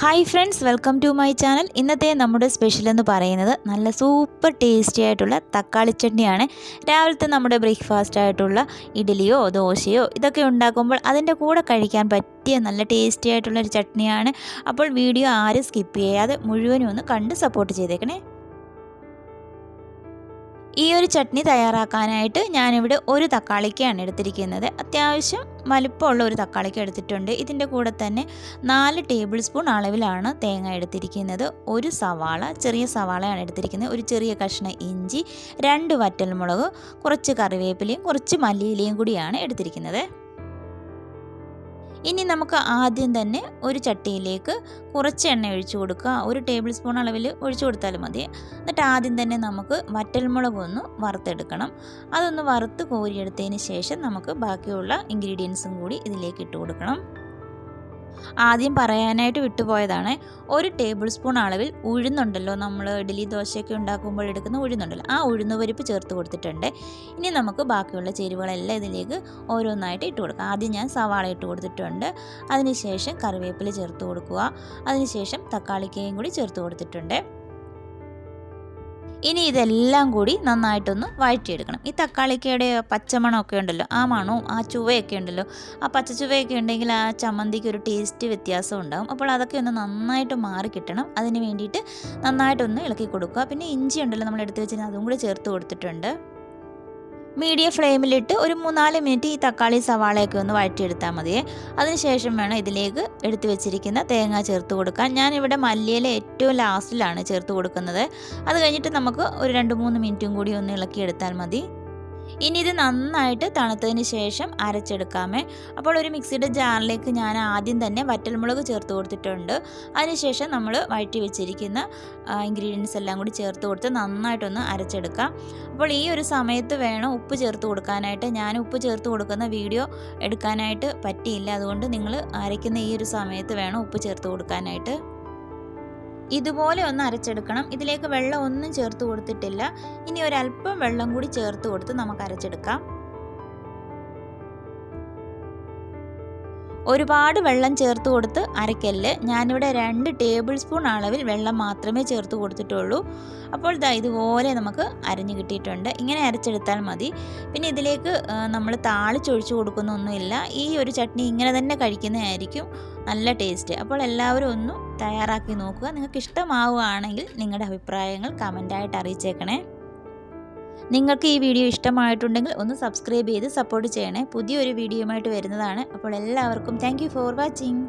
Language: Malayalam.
Hi friends welcome to my channel ഇന്നത്തെ നമ്മുടെ സ്പെഷ്യൽ എന്ന് പറയുന്നത് നല്ല സൂപ്പർ ടേസ്റ്റി ആയിട്ടുള്ള തക്കാളി ചട്നിയാണ്. രാവിലത്തെ നമ്മുടെ ബ്രേക്ക്ഫാസ്റ്റ് ആയിട്ടുള്ള ഇഡ്ഡലിയോ ദോശയോ ഇതൊക്കെ ഉണ്ടാക്കുമ്പോൾ അതിന്റെ കൂടെ കഴിക്കാൻ പറ്റിയ നല്ല ടേസ്റ്റി ആയിട്ടുള്ള ഒരു ചട്നിയാണ്. അപ്പോൾ വീഡിയോ ആരും സ്കിപ്പ് ചെയ്യാതെ മുഴുവനും ഒന്ന് കണ്ട് സപ്പോർട്ട് ചെയ്തേക്കണേ. ഈ ഒരു ചട്നി തയ്യാറാക്കാനായിട്ട് ഞാനിവിടെ ഒരു തക്കാളിക്കാണ് എടുത്തിരിക്കുന്നത്. അത്യാവശ്യം വലുപ്പമുള്ള ഒരു തക്കാളിക്ക എടുത്തിട്ടുണ്ട്. ഇതിന്റെ കൂടെ തന്നെ നാല് ടേബിൾ സ്പൂൺ അളവിലാണ് തേങ്ങ എടുത്തിരിക്കുന്നത്. ഒരു സവാള ചെറിയ സവാളയാണ് എടുത്തിരിക്കുന്നത്. ഒരു ചെറിയ കഷ്ണം ഇഞ്ചി രണ്ട് വറ്റൽമുളക് കുറച്ച് കറിവേപ്പിലയും കുറച്ച് മല്ലിയിലയും കൂടിയാണ് എടുത്തിരിക്കുന്നത്. ഇനി നമുക്ക് ആദ്യം തന്നെ ഒരു ചട്ടിയിലേക്ക് കുറച്ച് എണ്ണ ഒഴിച്ചു കൊടുക്കുക. ഒരു ടേബിൾ സ്പൂൺ അളവിൽ ഒഴിച്ചു കൊടുത്താലും മതി. എന്നിട്ട് ആദ്യം തന്നെ നമുക്ക് വറ്റൽമുളക് ഒന്ന് വറുത്തെടുക്കണം. അതൊന്ന് വറുത്ത് കോരിയെടുത്തതിന് ശേഷം നമുക്ക് ബാക്കിയുള്ള ഇൻഗ്രീഡിയൻസും കൂടി ഇതിലേക്ക് ഇട്ട് കൊടുക്കണം. ആദ്യം പറയാനായിട്ട് വിട്ടുപോയതാണ്. ഒരു ടേബിൾ സ്പൂൺ അളവിൽ ഉഴുന്നുണ്ടല്ലോ നമ്മൾ ഇഡ്ഡലി ദോശയൊക്കെ ഉണ്ടാക്കുമ്പോൾ എടുക്കുന്ന ഉഴുന്നുണ്ടല്ലോ. ആ ഉഴുന്ന് പരിപ്പ് ചേർത്ത് കൊടുത്തിട്ടുണ്ട്. ഇനി നമുക്ക് ബാക്കിയുള്ള ചേരുവകളെല്ലാം ഇതിലേക്ക് ഓരോന്നായിട്ട് ഇട്ട് കൊടുക്കുക ആദ്യം ഞാൻ സവാള ഇട്ട് കൊടുത്തിട്ടുണ്ട്. അതിനുശേഷം കറിവേപ്പില ചേർത്ത് കൊടുക്കുക. അതിനുശേഷം തക്കാളിക്കയും കൂടി ചേർത്ത് കൊടുത്തിട്ടുണ്ട്. ഇനി ഇതെല്ലാം കൂടി നന്നായിട്ടൊന്ന് വഴറ്റിയെടുക്കണം. ഈ തക്കാളിക്കയുടെ പച്ചമണമൊക്കെ ഉണ്ടല്ലോ ആ മണവും ആ ചുവയൊക്കെ ഉണ്ടല്ലോ ആ പച്ച ചുവയൊക്കെ ഉണ്ടെങ്കിൽ ആ ചമ്മന്തിക്ക് ഒരു ടേസ്റ്റ് വ്യത്യാസം ഉണ്ടാകും അപ്പോൾ അതൊക്കെ ഒന്ന് നന്നായിട്ട് മാറി കിട്ടണം. അതിന് വേണ്ടിയിട്ട് നന്നായിട്ടൊന്ന് ഇളക്കി കൊടുക്കുക. പിന്നെ ഇഞ്ചി ഉണ്ടല്ലോ നമ്മൾ എടുത്ത് വെച്ചിരുന്നത് അതും കൂടി ചേർത്ത് കൊടുത്തിട്ടുണ്ട്. മീഡിയം ഫ്ലെയിമിലിട്ട് ഒരു മൂന്നാൽ മിനിറ്റ് ഈ തക്കാളി സവാളയൊക്കെ ഒന്ന് വഴറ്റിയെടുത്താൽ മതിയേ അതിനുശേഷം വേണം ഇതിലേക്ക് എടുത്തു വെച്ചിരിക്കുന്ന തേങ്ങ ചേർത്ത് കൊടുക്കാൻ. ഞാനിവിടെ മല്ലിയില ഏറ്റവും ലാസ്റ്റിലാണ് ചേർത്ത് കൊടുക്കുന്നത്. അത് കഴിഞ്ഞിട്ട് നമുക്ക് ഒരു രണ്ട് മൂന്ന് മിനിറ്റും കൂടി ഒന്ന് ഇളക്കിയെടുത്താൽ മതി. ഇനി ഇത് നന്നായിട്ട് തണുത്തതിന് ശേഷം അരച്ചെടുക്കാമേ. അപ്പോൾ ഒരു മിക്സിയുടെ ജാറിലേക്ക് ഞാൻ ആദ്യം തന്നെ വറ്റൽമുളക് ചേർത്ത് കൊടുത്തിട്ടുണ്ട്. അതിനുശേഷം നമ്മൾ വഴറ്റി വെച്ചിരിക്കുന്ന ഇൻഗ്രീഡിയൻസ് എല്ലാം കൂടി ചേർത്ത് കൊടുത്ത് നന്നായിട്ടൊന്ന് അരച്ചെടുക്കാം. അപ്പോൾ ഈ ഒരു സമയത്ത് വേണം ഉപ്പ് ചേർത്ത് കൊടുക്കാനായിട്ട്. ഞാൻ ഉപ്പ് ചേർത്ത് കൊടുക്കുന്ന വീഡിയോ എടുക്കാനായിട്ട് പറ്റിയില്ല. അതുകൊണ്ട് നിങ്ങൾ അരയ്ക്കുന്ന ഈ ഒരു സമയത്ത് വേണം ഉപ്പ് ചേർത്ത് കൊടുക്കാനായിട്ട്. ഇതുപോലെ ഒന്ന് അരച്ചെടുക്കണം. ഇതിലേക്ക് വെള്ളം ഒന്നും ചേർത്ത് കൊടുത്തിട്ടില്ല. ഇനി ഒരല്പം വെള്ളം കൂടി ചേർത്ത് കൊടുത്ത് നമുക്ക് അരച്ചെടുക്കാം. ഒരുപാട് വെള്ളം ചേർത്ത് കൊടുത്ത് അരക്കല്ല് ഞാനിവിടെ രണ്ട് ടേബിൾ സ്പൂൺ അളവിൽ വെള്ളം മാത്രമേ ചേർത്ത് കൊടുത്തിട്ടുള്ളൂ. അപ്പോൾ ഇതാ ഇതുപോലെ നമുക്ക് അരഞ്ഞു കിട്ടിയിട്ടുണ്ട്. ഇങ്ങനെ അരച്ചെടുത്താൽ മതി. പിന്നെ ഇതിലേക്ക് നമ്മൾ താളിച്ചൊഴിച്ചു കൊടുക്കുന്നൊന്നുമില്ല. ഈ ഒരു ചട്നി ഇങ്ങനെ തന്നെ കഴിക്കുന്നതായിരിക്കും നല്ല ടേസ്റ്റ്. അപ്പോൾ എല്ലാവരും ഒന്ന് തയ്യാറാക്കി നോക്കുക. നിങ്ങൾക്ക് ഇഷ്ടമാവുകയാണെങ്കിൽ നിങ്ങളുടെ അഭിപ്രായങ്ങൾ കമന്റായിട്ട് അറിയിച്ചേക്കണേ. നിങ്ങൾക്ക് ഈ വീഡിയോ ഇഷ്ടമായിട്ടുണ്ടെങ്കിൽ ഒന്ന് സബ്സ്ക്രൈബ് ചെയ്ത് സപ്പോർട്ട് ചെയ്യണേ. പുതിയൊരു വീഡിയോയുമായിട്ട് വരുന്നതാണ്. അപ്പോൾ എല്ലാവർക്കും താങ്ക് ഫോർ വാച്ചിങ്